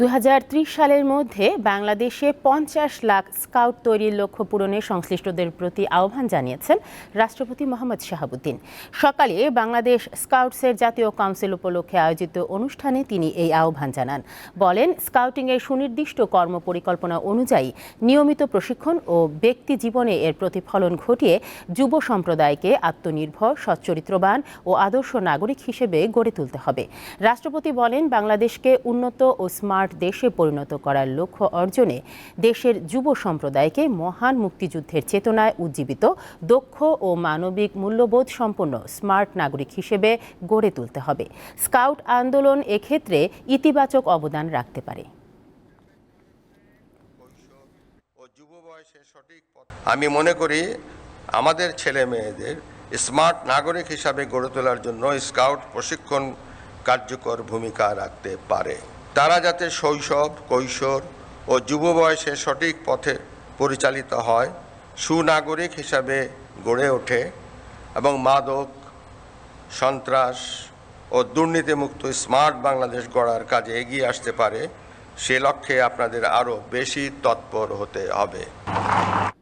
দু হাজার ত্রিশ সালের মধ্যে বাংলাদেশে পঞ্চাশ লাখ স্কাউট তৈরির লক্ষ্য পূরণে সংশ্লিষ্টদের প্রতি আহ্বান জানিয়েছেন রাষ্ট্রপতি মোহাম্মদ শাহাবুদ্দিন। সকালে বাংলাদেশ স্কাউটসের জাতীয় কাউন্সিল উপলক্ষে আয়োজিত অনুষ্ঠানে তিনি এই আহ্বান জানান। বলেন, স্কাউটিংয়ের সুনির্দিষ্ট কর্মপরিকল্পনা অনুযায়ী নিয়মিত প্রশিক্ষণ ও ব্যক্তি জীবনে এর প্রতিফলন ঘটিয়ে যুব সম্প্রদায়কে আত্মনির্ভর, সচ্চরিত্রবান ও আদর্শ নাগরিক হিসেবে গড়ে তুলতে হবে। রাষ্ট্রপতি বলেন, বাংলাদেশকে উন্নত ও স্মার্ট দেশে পরিণত করার লক্ষ্য অর্জনে দেশের যুব সম্প্রদায়কে মহান মুক্তিযুদ্ধের চেতনায় উজ্জীবিত, দক্ষ ও মানবিক মূল্যবোধ সম্পন্ন স্মার্ট নাগরিক হিসেবে গড়ে তুলতে হবে। স্কাউট আন্দোলন এক্ষেত্রে ইতিবাচক অবদান রাখতে পারে। আমি মনে করি আমাদের ছেলে মেয়েদের স্মার্ট নাগরিক হিসাবে গড়ে তোলার জন্য স্কাউট প্রশিক্ষণ কার্যকর ভূমিকা রাখতে পারে। তারা যাতে শৈশব, কৈশোর ও যুব বয়সে সঠিক পথে পরিচালিত হয়, সুনাগরিক হিসাবে গড়ে ওঠে এবং মাদক, সন্ত্রাস ও দুর্নীতিমুক্ত স্মার্ট বাংলাদেশ গড়ার কাজে এগিয়ে আসতে পারে, সে লক্ষ্যে আপনাদের আরও বেশি তৎপর হতে হবে।